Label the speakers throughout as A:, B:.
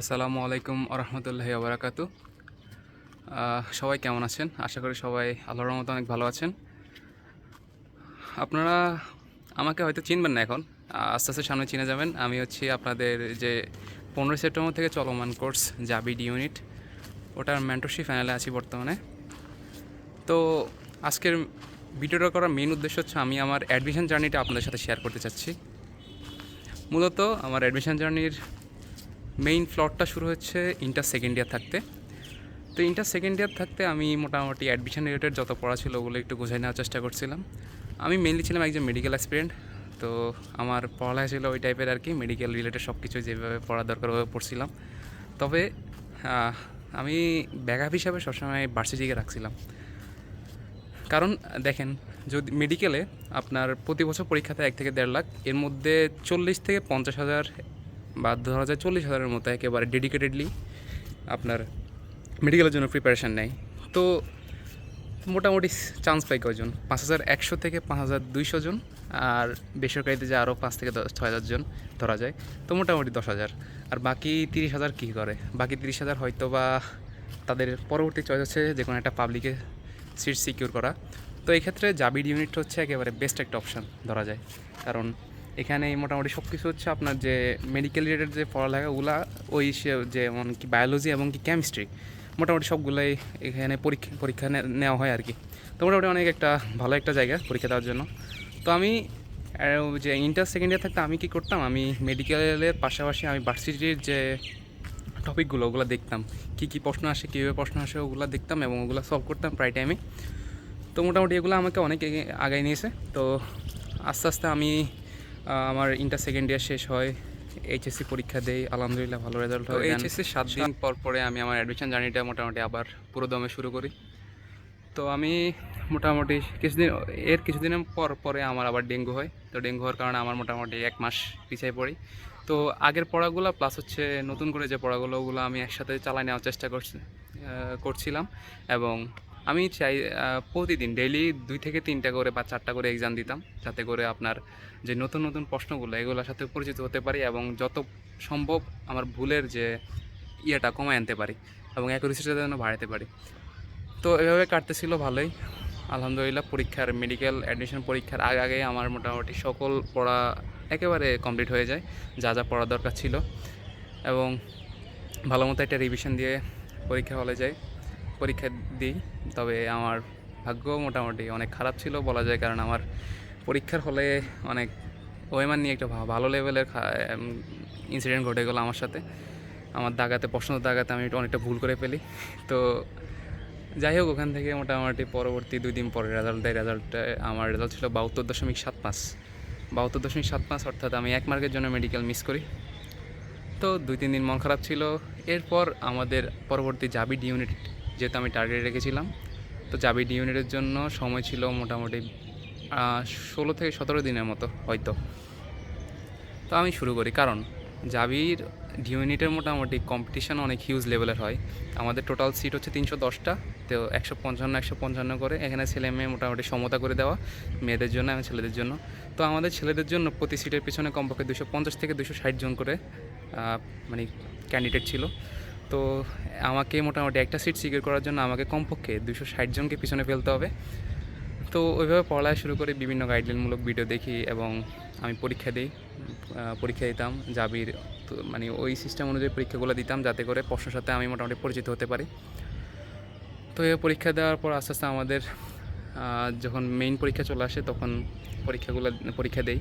A: আসসালামু আলাইকুম আরহামতুল্লাহি আবরাকাতু সবাই কেমন আছেন? আশা করি সবাই আল্লাহর মতো অনেক ভালো আছেন। আপনারা আমাকে হয়তো চিনবেন না এখন। আস্তে আস্তে সামনে চিনে যাবেন। আমি হচ্ছি আপনাদের যে পনেরোই সেপ্টেম্বর থেকে চলমান কোর্স জাবিড ইউনিট। ওটার মেন্টরশিপ ফাইনালে আছি বর্তমানে। তো আজকের ভিডিওটা করার মেইন উদ্দেশ্য হচ্ছে আমি আমার অ্যাডমিশন জার্নিটা আপনাদের সাথে শেয়ার করতে চাচ্ছি। মূলত আমার অ্যাডমিশন জার্নির মেইন ফ্লটটা শুরু হচ্ছে ইন্টার সেকেন্ড ইয়ার থাকতে। তো ইন্টার সেকেন্ড ইয়ার থাকতে আমি মোটামুটি অ্যাডমিশন রিলেটেড যত পড়া ছিল ওগুলো একটু গোছাই নেওয়ার চেষ্টা করছিলাম। আমি মেনলি ছিলাম একজন মেডিকেল অ্যাসপিরেন্ট তো আমার পড়ালেখা ছিল ওই টাইপের আর কি মেডিকেল রিলেটেড সব কিছু যেভাবে পড়া দরকার ওভাবে পড়ছিলাম। তবে আমি ব্যাকআপ হিসাবে সবসময় ভার্সিটিকে রাখছিলাম। কারণ দেখেন, যদি মেডিকেলে আপনার প্রতি বছর পরীক্ষাতে এক থেকে দেড় লাখ, এর মধ্যে চল্লিশ থেকে পঞ্চাশ হাজার বা ধরা যায় চল্লিশ হাজারের মতো একেবারে ডেডিকেটেডলি আপনার মেডিকেলের জন্য প্রিপারেশান নেয়। তো মোটামুটি চান্স পাই কয়জন? পাঁচ হাজার একশো থেকে পাঁচ হাজার দুইশো জন আর বেসরকারিতে যে আরও পাঁচ থেকে দশ, ছয় হাজার জন ধরা যায়, তো মোটামুটি দশ হাজার। আর বাকি তিরিশ হাজার কী করে? বাকি তিরিশ হাজার হয়তো বা তাদের পরবর্তী চয়েস হচ্ছে যে কোনো একটা পাবলিকে সিট সিকিউর করা। তো এই ক্ষেত্রে জাবিড ইউনিট হচ্ছে একেবারে বেস্ট একটা অপশান ধরা যায়। কারণ এখানে মোটামুটি সব কিছু হচ্ছে আপনার যে মেডিকেল রিলেটেড যে পড়ালেখা ওগুলা ওই সে- যেমন কি বায়োলজি এবং কি কেমিস্ট্রি মোটামুটি সবগুলোই এখানে পরীক্ষা পরীক্ষা নেওয়া হয় আর কি। তো মোটামুটি অনেক একটা ভালো একটা জায়গা পরীক্ষা দেওয়ার জন্য। তো আমি যে ইন্টার সেকেন্ড ইয়ার থাকতে আমি কী করতাম? আমি মেডিকেলের পাশাপাশি আমি ভার্সিটির যে টপিকগুলো ওগুলো দেখতাম। কী কী প্রশ্ন আসে, কীভাবে প্রশ্ন আসে, ওগুলো দেখতাম এবং ওগুলো সলভ করতাম প্রায় টাইমে তো মোটামুটি এগুলো আমাকে অনেক আগায় নিয়েছে। তো আস্তে আস্তে আমি আমার ইন্টার সেকেন্ড ইয়ার শেষ হয় এইচএসসি পরীক্ষা দেই আলহামদুলিল্লাহ ভালো রেজাল্ট হয়। এইচএসসি সাত দিন পর পরে আমি আমার অ্যাডমিশন জার্নিটা মোটামুটি আবার পুরো দমে শুরু করি। তো আমি মোটামুটি কিছুদিন এর কিছুদিনের পর পরে আমার আবার ডেঙ্গু হয়। তো ডেঙ্গু হওয়ার কারণে আমার মোটামুটি এক মাস পিছিয়ে পড়ি। তো আগের পড়াগুলো প্লাস হচ্ছে নতুন করে যে পড়াগুলো ওগুলো আমি একসাথে চালাই নেওয়ার চেষ্টা করছি করছিলাম। এবং আমি চাই প্রতিদিন ডেইলি দুই থেকে তিনটা করে বা চারটা করে এক্সাম দিতাম, যাতে করে আপনার যে নতুন নতুন প্রশ্নগুলো, এগুলোর সাথে পরিচিত হতে পারি এবং যত সম্ভব আমার ভুলের যে ইয়েটা কমায় আনতে পারি এবং অ্যাকুরেসিটা যেন বাড়াতে পারি। তো এভাবে কাটতেছিল ভালোই। আলহামদুলিল্লাহ, পরীক্ষার মেডিকেল অ্যাডমিশন পরীক্ষার আগে আগে আমার মোটামুটি সকল পড়া একেবারে কমপ্লিট হয়ে যায়, যা যা পড়া দরকার ছিল। এবং ভালো মতো একটা রিভিশন দিয়ে পরীক্ষা হলে যাই। পরীক্ষা দিই, তবে আমার ভাগ্য মোটামুটি অনেক খারাপ ছিল বলা যায়, কারণ আমার পরীক্ষার হলে অনেক ওয়েমান নিয়ে একটা ভালো লেভেলের ইনসিডেন্ট ঘটে গেলো আমার সাথে। আমার দাগাতে, প্রশ্ন দাগাতে আমি অনেকটা ভুল করে ফেলি। তো যাই হোক, ওখান থেকে মোটামুটি পরবর্তী দুই দিন পরে রেজাল্ট দেয়। রেজাল্টে আমার রেজাল্ট ছিল বাহাত্তর দশমিক সাত পাঁচ। বাহাত্তর দশমিক সাত পাঁচ অর্থাৎ আমি এক মার্কের জন্য মেডিকেল মিস করি। তো দুই, তিন দিন মন খারাপ ছিল। এরপর আমাদের পরবর্তী জাবিড ইউনিট যেহেতু আমি টার্গেট রেখেছিলাম। তো জাবিড ইউনিটের জন্য সময় ছিল মোটামুটি ষোলো থেকে সতেরো দিনের মতো হয়তো। তো আমি শুরু করি, কারণ জাবির ইউনিটের মোটামুটি কম্পিটিশান অনেক হিউজ লেভেলের হয়। আমাদের টোটাল সিট হচ্ছে তিনশো দশটা, তো একশো পঞ্চান্ন একশো পঞ্চান্ন করে এখানে ছেলে মেয়ে মোটামুটি সমতা করে দেওয়া মেয়েদের জন্য এবং ছেলেদের জন্য। তো আমাদের ছেলেদের জন্য প্রতি সিটের পিছনে কমপক্ষে দুশো পঞ্চাশ থেকে দুশো ষাট জন করে মানে ক্যান্ডিডেট ছিল। তো আমাকে মোটামুটি একটা সিট সিকিউর করার জন্য আমাকে কমপক্ষে দুশো ষাট জনকে পিছনে ফেলতে হবে। তো ওইভাবে পড়ালেখা শুরু করে বিভিন্ন গাইডলাইনমূলক ভিডিও দেখি এবং আমি পরীক্ষা দিই পরীক্ষা দিতাম, জাবির তো মানে ওই সিস্টেম অনুযায়ী পরীক্ষাগুলো দিতাম যাতে করে প্রশ্নের সাথে আমি মোটামুটি পরিচিত হতে পারি। তো এই পরীক্ষা দেওয়ার পর আস্তে আস্তে আমাদের যখন মেইন পরীক্ষা চলে আসে তখন পরীক্ষাগুলো, পরীক্ষা দেই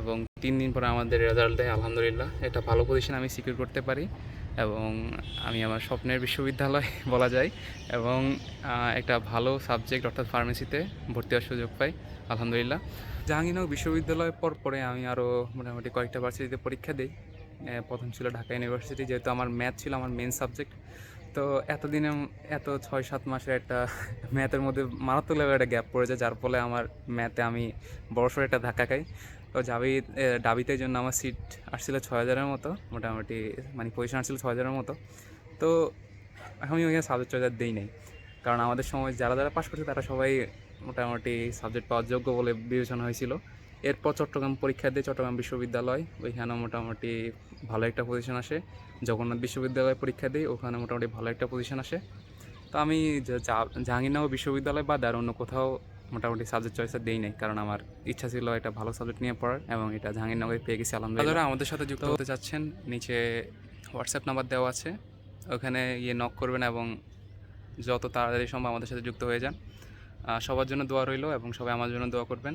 A: এবং তিন দিন পরে আমাদের রেজাল্ট দেয়, আলহামদুলিল্লাহ। একটা ভালো পজিশন আমি সিকিউর করতে পারি। এবং আমি আমার স্বপ্নের বিশ্ববিদ্যালয় বলা যায় এবং একটা ভালো সাবজেক্ট অর্থাৎ ফার্মেসিতে ভর্তি হওয়ার সুযোগ পাই, আলহামদুলিল্লাহ। জাহাঙ্গীরনগর বিশ্ববিদ্যালয়ের পর পরে আমি আরও মোটামুটি কয়েকটা ভার্সিটিতে পরীক্ষা দিই। প্রথম ছিল ঢাকা ইউনিভার্সিটি যেহেতু আমার ম্যাথ ছিল, আমার মেন সাবজেক্ট তো এতদিনে এত ছয় সাত মাসের একটা ম্যাথের মধ্যে মারাত্মক লেভেল একটা গ্যাপ পড়ে যায় যার ফলে আমার ম্যাথে আমি বড়সড় একটা ধাক্কা খাই। তো যাবি ডাবিতে জন্য আমার সিট আসছিল ছয় হাজারের মতো, মোটামুটি মানে পজিশন আসছিল ছয় হাজারের মতো। তো আমি ওইখানে সাবজেক্ট ছয় হাজার দিই নাই। কারণ আমাদের সময় যারা যারা পাশ করছে, তারা সবাই মোটামুটি সাবজেক্ট পাওয়ার যোগ্য বলে বিবেচনা হয়েছিল। এরপর চট্টগ্রাম পরীক্ষা দিয়ে চট্টগ্রাম বিশ্ববিদ্যালয় ওইখানে মোটামুটি ভালো একটা পজিশন আসে। জগন্নাথ বিশ্ববিদ্যালয়ে পরীক্ষা দিই ওখানে মোটামুটি ভালো একটা পজিশন আসে। তো আমি জাহাঙ্গীরনগর বিশ্ববিদ্যালয় বাদে আর অন্য কোথাও মোটামুটি সাবজেক্ট চয়েসে দেই নাই কারণ আমার ইচ্ছা ছিল একটা ভালো সাবজেক্ট নিয়ে পড়ার এবং এটা জাহাঙ্গীরনগরে পেয়ে গেছি আলহামদুলিল্লাহ। যারা আমাদের সাথে যুক্ত হতে চাচ্ছেন নিচে হোয়াটসঅ্যাপ নাম্বার দেওয়া আছে। ওখানে গিয়ে নক করবেন এবং যত তাড়াতাড়ি সম্ভব আমাদের সাথে যুক্ত হয়ে যান। সবার জন্য দোয়া রইল এবং সবাই আমার জন্য দোয়া করবেন।